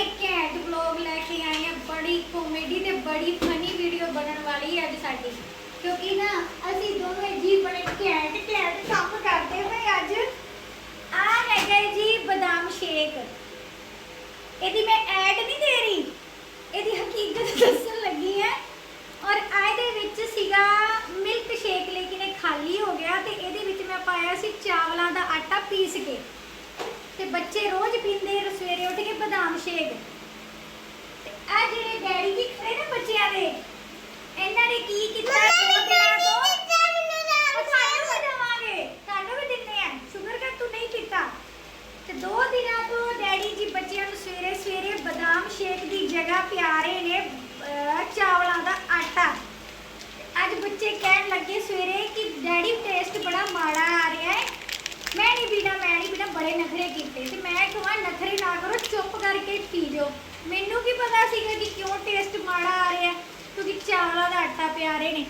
ਇੱਕ ਘੈਂਟ ਵਲੌਗ ਲੈ ਕੇ ਆਏ ਆ। ਬੜੀ ਕਾਮੇਡੀ ਤੇ ਬੜੀ ਫਨੀ ਵੀਡੀਓ ਬਣਨ ਵਾਲੀ ਹੈ ਅੱਜ ਸਾਡੀ। ਕਿਉਂਕਿ ਨਾ, ਅਸੀਂ ਦੋਵੇਂ ਜੀ ਬੜੇ ਘੈਂਟ ਘੈਂਟ ਕੰਮ ਕਰਦੇ ਹੋਏ ਅੱਜ। ਆ ਹੈਗਾ ਜੀ ਬਦਾਮ ਸ਼ੇਕ ਇਹਦੀ ਮੈਂ ਐਡ ਨਹੀਂ ਦੇ ਰਹੀ। ਇਹਦੀ ਹਕੀਕਤ ਦੱਸਣ ਲੱਗੀ ਹੈ। ਔਰ ਆ ਇਹਦੇ ਵਿੱਚ ਸੀਗਾ ਮਿਲਕ ਸ਼ੇਕ ਲੇਕਿਨ ਇਹ ਖਾਲੀ ਹੋ ਗਿਆ ਤੇ ਇਹਦੇ ਵਿੱਚ ਮੈਂ ਪਾਇਆ ਸੀ ਚਾਵਲਾਂ ਦਾ ਆਟਾ ਪੀਸ ਕੇ। ਤੇ ਬੱਚੇ ਰੋਜ਼ ਪੀਂਦੇ ਆ, ਸਵੇਰੇ ਉੱਠ ਕੇ ਬਦਾਮ ਸ਼ੇਕ। ਤੇ ਆ ਜਿਹੜੇ ਡੈਡੀ ਜੀ ਖੜੇ ਨੇ ਬੱਚਿਆਂ ਦੇ ਇਹਨਾਂ ਨੇ ਕੀ ਕੀਤਾ ਦੋ ਦਿਨਾਂ ਤੋਂ ਉਹ ਤੁਹਾਨੂੰ ਵੀ ਦੇਵਾਂਗੇ ਤੁਹਾਨੂੰ ਵੀ ਦਿੰਨੇ ਆ ਸ਼ੁਗਰ ਕਰ ਤੂੰ ਨਹੀਂ ਪੀਤਾ ਤੇ ਦੋ ਦਿਨਾਂ ਤੋਂ ਡੈਡੀ ਜੀ ਬੱਚਿਆਂ ਨੂੰ ਸਵੇਰੇ ਸਵੇਰੇ ਬਦਾਮ ਸ਼ੇਕ ਦੀ ਜਗ੍ਹਾ ਪਿਆ ਰਹੇ ਨੇ ਅਹ, ਚਾਵਲਾਂ ਦਾ ਆਟਾ ਤੇ ਅੱਜ ਬੱਚੇ ਕਹਿਣ ਲੱਗੇ ਸਵੇਰੇ ਕਿ ਡੈਡੀ ਟੇਸਟ ਬੜਾ ਮਾੜਾ ਆ ਰਿਹਾ ਹੈ ਮੈਂ ਨਹੀਂ ਪੀਣਾ ਮੈਂ ਨਹੀਂ ਪੀਣਾ ਬੜੇ ਨਖਰੇ ਕੀਤੇ ਤੇ ਮੈਂ ਕਹਾਂ ਨਖਰੇ ਨਾ ਕਰੋ, ਚੁੱਪ ਕਰਕੇ ਪੀ ਜਾਓ ਮੈਨੂੰ ਕੀ ਪਤਾ ਸੀਗਾ ਕਿ ਕਿਉਂ ਟੇਸਟ ਮਾੜਾ ਆ ਰਿਹਾ, ਕਿਉਂਕਿ ਚਾਵਲਾਂ ਦਾ ਆਟਾ ਪਿਆ ਰਹੇ ਨੇ।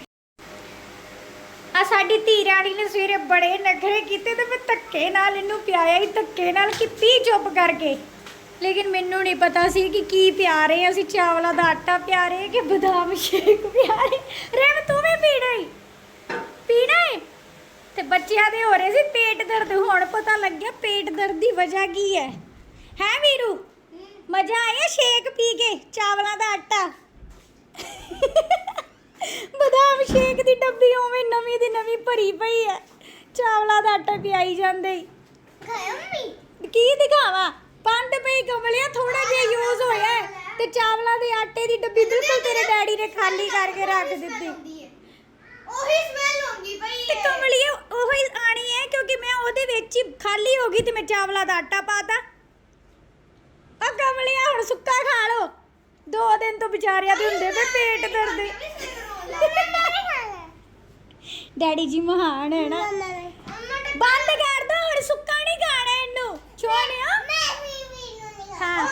ਆ ਸਾਡੀ ਧੀ ਰਾਣੀ ਨੇ ਸਵੇਰੇ ਬੜੇ ਨਖਰੇ ਕੀਤੇ ਤੇ ਮੈਂ ਧੱਕੇ ਨਾਲ ਇਹਨੂੰ ਪਿਆਇਆ ਹੀ, ਧੱਕੇ ਨਾਲ ਕਿ ਪੀ ਚੁੱਪ ਕਰਕੇ। ਲੇਕਿਨ ਮੈਨੂੰ ਨਹੀਂ ਪਤਾ ਸੀ ਕਿ ਕੀ ਪਿਆ ਰਹੇ, ਅਸੀਂ ਚਾਵਲਾਂ ਦਾ ਆਟਾ ਪਿਆ ਰਹੇ ਕਿ ਬਦਾਮ ਸ਼ੇਕ ਪਿਆ ਰਹੇ। ਰੇਮ, ਤੂੰ ਵੀ ਪੀਣਾ ਹੀ ਬੱਚਿਆਂ ਦੇ ਹੋ ਰਹੇ ਸੀ ਪੇਟ ਦਰਦ। ਹੁਣ ਪਤਾ ਲੱਗਿਆ ਪੇਟ ਦਰਦ ਦੀ ਵਜ੍ਹਾ ਕੀ ਹੈ। ਹੈ ਵੀਰੂ? ਮਜ਼ਾ ਆਇਆ ਸ਼ੇਕ ਪੀ ਕੇ? ਚਾਵਲਾਂ ਦਾ ਆਟਾ? ਬਦਾਮ ਸ਼ੇਕ ਦੀ ਡੱਬੀ ਉਵੇਂ ਨਵੀਂ ਦੀ ਨਵੀਂ ਭਰੀ ਪਈ ਹੈ। ਚਾਵਲਾਂ ਦਾ ਆਟਾ ਪਿਆਈ ਜਾਂਦੇ ਹੀ। ਕੀ ਦਿਖਾਵਾਂ? ਪੰਡ ਪਈ ਕਮਲਿਆ ਥੋੜਾ ਜਿਹਾ ਯੂਜ਼ ਹੋਇਆ ਤੇ ਚਾਵਲਾਂ ਦੇ ਆਟੇ ਦੀ ਡੱਬੀ ਬਿਲਕੁਲ ਤੇਰੇ ਡੈਡੀ ਨੇ ਖਾਲੀ ਕਰਕੇ ਰੱਖ ਦਿੱਤੀ ਉਹੀ ਸਮੈਲ ਹੁੰਦੀ ਪਈ ਤੇ ਕਮਲੀਏ ਉਹ ਹੀ ਆਣੀ ਹੈ ਕਿਉਂਕਿ ਮੈਂ ਉਹਦੇ ਵਿੱਚ ਹੀ ਖਾਲੀ ਹੋ ਗਈ ਤੇ ਮੈਂ ਚਾਵਲਾਂ ਦਾ ਆਟਾ ਪਾਤਾ। ਆ ਕਮਲੀਆ, ਹੁਣ ਸੁੱਕਾ ਖਾ ਲੋ ਦੋ ਦਿਨ ਤੋਂ ਵਿਚਾਰਿਆਂ ਦੇ ਹੁੰਦੇ ਪਏ ਪੇਟ ਦਰਦ। ਡੈਡੀ ਜੀ ਮਹਾਨ ਹੈ ਨਾ। ਬੰਦ ਕਰ ਦੋ, ਹੁਣ ਸੁੱਕਾ ਨਹੀਂ ਖਾਣਾ ਇਹਨੂੰ। ਛੋਣਿਆ ਹਾਂ।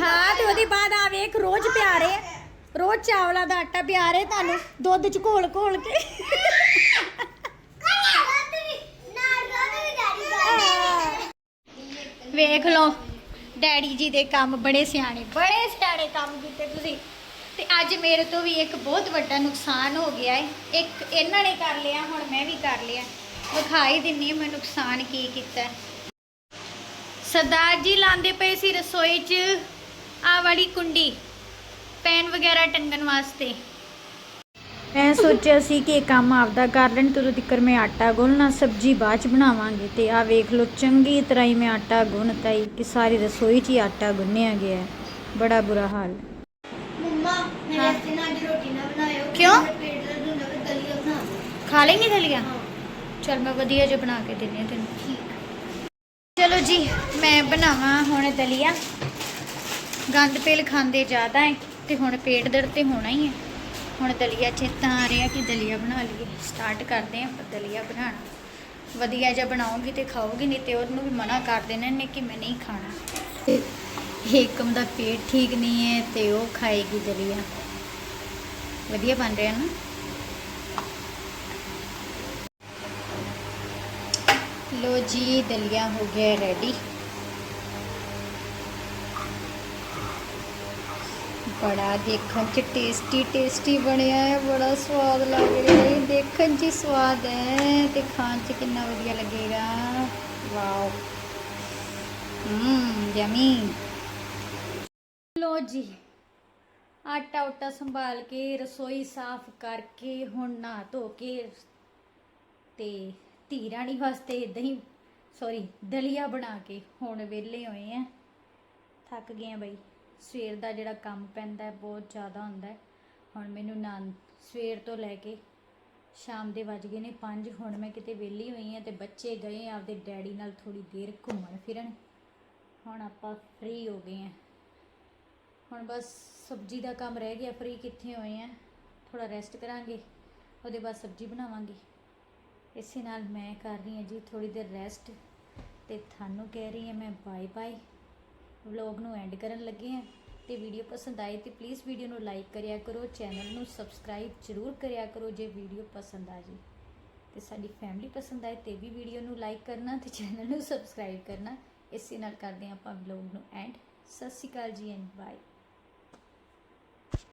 ਹਾਂ, ਤੇ ਉਹਦੇ ਬਾਅਦ ਆ ਵੇਖ, ਰੋਜ਼ ਪਿਆਰੇ ਰੋਜ਼ ਚਾਵਲਾਂ ਦਾ ਆਟਾ ਪਿਆਰੇ ਤੁਹਾਨੂੰ। ਦੁੱਧ ਚ ਘੋਲ ਘੋਲ ਕੇ। ਵੇਖ ਲਓ। ਡੈਡੀ ਜੀ ਦੇ ਕੰਮ ਬੜੇ ਸਿਆਣੇ ਬੜੇ ਸਿਆਣੇ ਕੰਮ ਕੀਤੇ ਤੁਸੀਂ। ਤੇ ਅੱਜ ਮੇਰੇ ਤੋਂ ਵੀ ਇੱਕ ਬਹੁਤ ਵੱਡਾ ਨੁਕਸਾਨ ਹੋ ਗਿਆ ਹੈ ਇੱਕ ਇਹਨਾਂ ਨੇ ਕਰ ਲਿਆ, ਹੁਣ ਮੈਂ ਵੀ ਕਰ ਲਿਆ। ਵਿਖਾਈ ਦਿੰਨੀ ਹਾਂ ਮੈਂ ਨੁਕਸਾਨ ਕੀ ਕੀਤਾ। ਸਰਦਾਰ ਜੀ ਲਾਉਂਦੇ ਪਏ ਸੀ ਰਸੋਈ 'ਚ ਆ ਵਾਲੀ ਕੁੰਡੀ, ਪੈਨ ਵਗੈਰਾ ਟੰਗਣ ਵਾਸਤੇ। ਮੈਂ ਸੋਚਿਆ ਸੀ ਕਿ ਇਹ ਕੰਮ ਆਪਦਾ ਕਰ ਲੈਣ ਤਦੋਂ ਤੱਕਰ ਮੈਂ ਆਟਾ ਗੁੰਨਣਾ ਸਬਜ਼ੀ ਬਾਅਦ ਚ ਬਣਾਵਾਂਗੇ। ਤੇ ਆ ਵੇਖ ਲਓ ਚੰਗੀ ਤਰ੍ਹਾਂ ਹੀ ਮੈਂ ਆਟਾ ਗੁੰਨਤਾ ਹੀ ਕਿ ਸਾਰੀ ਰਸੋਈ 'ਚ ਹੀ ਆਟਾ ਗੁੰਨਿਆ ਗਿਆ ਹੈ। ਬੜਾ ਬੁਰਾ ਹਾਲ। ਹਾਂ। ਕਿਉਂ? ਪੇਟ ਦਰਦ ਹੁੰਦਾ ਫਿਰ ਦਲੀਆ ਬਣਾ ਖਾ ਲੈਂਗੇ ਦਲੀਆ? ਚਲ ਮੈਂ ਵਧੀਆ ਜਿਹਾ ਬਣਾ ਕੇ ਦਿੰਨੀ ਆ ਤੈਨੂੰ। ਠੀਕ। ਚਲੋ ਜੀ ਮੈਂ ਬਣਾਵਾਂ ਹੁਣ ਦਲੀਆ। ਗੰਦ ਪੇਲ ਖਾਂਦੇ ਜ਼ਿਆਦਾ ਹੈ ਤੇ ਹੁਣ ਪੇਟ ਦਰਦ ਤੇ ਹੋਣਾ ਹੀ ਹੈ। ਹੁਣ ਦਲੀਆ ਚੇਤਾ ਆ ਰਿਹਾ ਕਿ ਦਲੀਆ ਬਣਾ ਲਈਏ। ਸਟਾਰਟ ਕਰਦੇ ਆਂ ਆਪਾਂ ਦਲੀਆ ਬਣਾਉਣਾ। ਵਧੀਆ ਜਿਹਾ ਬਣਾਉਂਗੀ ਤੇ ਖਾਓਗੀ, ਨਹੀਂ ਤੇ ਉਹਨੂੰ ਵੀ ਮਨਾ ਕਰ ਦੇਣਾ ਨੇ ਕਿ ਮੈਂ ਨਹੀਂ ਖਾਣਾ। ਤੇ ਹੇਕਮ ਦਾ ਪੇਟ ਠੀਕ ਨਹੀਂ ਹੈ ਤੇ ਉਹ ਖਾਏਗੀ ਦਲੀਆ। ਵਧੀਆ ਬਣ ਰਿਹਾ ਨਾ? ਲੋ ਜੀ, ਦਲੀਆ ਹੋ ਗਿਆ ਰੈਡੀ ਬੜਾ ਦੇਖਣ ਚ ਟੇਸਟੀ ਟੇਸਟੀ ਬਣਿਆ ਹੈ, ਬੜਾ ਸਵਾਦ ਲੱਗ ਰਿਹਾ ਹੈ। ਦੇਖਣ ਚ ਸਵਾਦ ਹੈ ਤੇ ਖਾਣ ਚ ਕਿੰਨਾ ਵਧੀਆ ਲੱਗੇਗਾ। ਵਾਓ। ਹਮ ਯਮੀ ਲੋ ਜੀ, ਆਟਾ ਉਟਾ ਸੰਭਾਲ ਕੇ, ਰਸੋਈ ਸਾਫ਼ ਕਰਕੇ, ਹੁਣ ਨਾ ਧੋ ਕੇ ਤੇ ਧੀ ਰਾਣੀ ਵਾਸਤੇ ਦਹੀਂ ਸੌਰੀ ਦਲੀਆ ਬਣਾ ਕੇ ਹੁਣ ਵਿਹਲੇ ਹੋਏ ਆ। ਥੱਕ ਗਏ ਆ ਬਈ। ਸਵੇਰ ਦਾ ਜਿਹੜਾ ਕੰਮ ਪੈਂਦਾ ਹੈ, ਬਹੁਤ ਜ਼ਿਆਦਾ ਹੁੰਦਾ ਹੈ। ਹੁਣ ਮੈਨੂੰ ਨਾ ਸਵੇਰ ਤੋਂ ਲੈ ਕੇ ਸ਼ਾਮ ਦੇ ਵੱਜ ਗਏ ਨੇ 5 ਹੁਣ ਮੈਂ ਕਿਤੇ ਵਿਹਲੀ ਹੋਈ ਹਾਂ ਤੇ ਬੱਚੇ ਗਏ ਆਪਦੇ ਡੈਡੀ ਨਾਲ ਥੋੜੀ ਦੇਰ ਘੁੰਮਣ ਫਿਰਨ। ਹੁਣ ਆਪਾਂ ਫ੍ਰੀ ਹੋ ਗਏ ਹਾਂ। ਹੁਣ ਬਸ ਸਬਜ਼ੀ ਦਾ ਕੰਮ ਰਹਿ ਗਿਆ ਫ੍ਰੀ ਕਿੱਥੇ ਹੋਏ ਆ ਥੋੜਾ ਰੈਸਟ ਕਰਾਂਗੇ, ਉਹਦੇ ਬਾਅਦ ਸਬਜ਼ੀ ਬਣਾਵਾਂਗੇ। ਇਸੇ ਨਾਲ ਮੈਂ ਕਰ ਰਹੀ ਹਾਂ ਜੀ ਥੋੜੀ ਦੇਰ ਰੈਸਟ ਤੇ ਤੁਹਾਨੂੰ ਕਹਿ ਰਹੀ ਹਾਂ, ਮੈਂ ਬਾਏ ਬਾਏ ਵਲੌਗ ਨੂੰ ਐਂਡ ਕਰਨ ਲੱਗੇ ਹਾਂ। ਤੇ ਵੀਡੀਓ ਪਸੰਦ ਆਏ ਤੇ ਪਲੀਜ਼ ਵੀਡੀਓ ਨੂੰ ਲਾਈਕ ਕਰਿਆ ਕਰੋ ਚੈਨਲ ਨੂੰ ਸਬਸਕ੍ਰਾਈਬ ਜ਼ਰੂਰ ਕਰਿਆ ਕਰੋ ਜੇ ਵੀਡੀਓ ਪਸੰਦ ਆ ਜੇ। ਤੇ ਸਾਡੀ ਫੈਮਿਲੀ ਪਸੰਦ ਆਏ ਤੇ ਵੀ ਵੀਡੀਓ ਨੂੰ ਲਾਈਕ ਕਰਨਾ ਤੇ ਚੈਨਲ ਨੂੰ ਸਬਸਕ੍ਰਾਈਬ ਕਰਨਾ। ਇਸੇ ਨਾਲ ਕਰਦੇ ਹਾਂ ਆਪਾਂ ਵਲੌਗ ਨੂੰ ਐਂਡ। ਸਤਿ ਸ਼੍ਰੀ ਅਕਾਲ ਜੀ ਐਂਡ ਬਾਏ